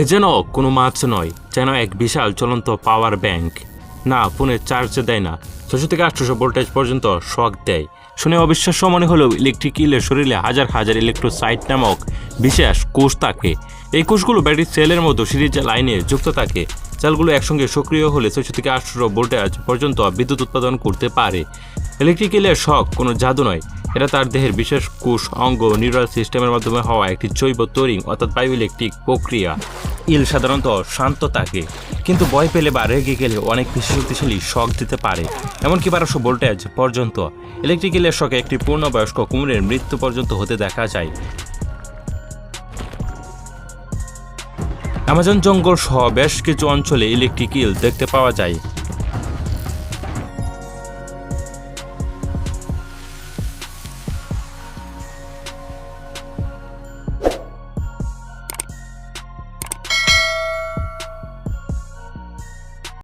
এ যেন কোনো মাছ নয়, যেন এক বিশাল চলন্ত পাওয়ার ব্যাংক। না, ফোনের চার্জ দেয় না। ছশো থেকে আটশোশো ভোল্টেজ পর্যন্ত শক দেয়। শুনে অবিশ্বাস্য মনে হলেও ইলেকট্রিক ইলের শরীরে হাজার হাজার ইলেকট্রোসাইট নামক বিশেষ কোষ থাকে। এই কোষগুলো ব্যাটারি সেলের মতো সিরিজ লাইনে যুক্ত থাকে। চালগুলো একসঙ্গে সক্রিয় হলে ছশো থেকে আটশো ভোল্টেজ পর্যন্ত বিদ্যুৎ উৎপাদন করতে পারে। ইলেকট্রিক ইলের শখ কোনো জাদু নয়। এটা তার দেহের বিশেষ কোষ অঙ্গ, নিউরাল সিস্টেমের মাধ্যমে হওয়া একটি জৈব তরিং অর্থাৎ বায়ু ইলেকট্রিক প্রক্রিয়া। ইল সাধারণত শান্ত থাকে, কিন্তু ভয় পেলে বা রেগে গেলে অনেক বেশি শক্তিশালী শক দিতে পারে। এমনকি বারোশো ভোল্টেজ পর্যন্ত ইলেকট্রিক ইলের শখে একটি পূর্ণবয়স্ক কুমিরের মৃত্যু পর্যন্ত হতে দেখা যায়। অ্যামাজন জঙ্গল সহ বেশ কিছু অঞ্চলে ইলেকট্রিক ইল দেখতে পাওয়া যায়।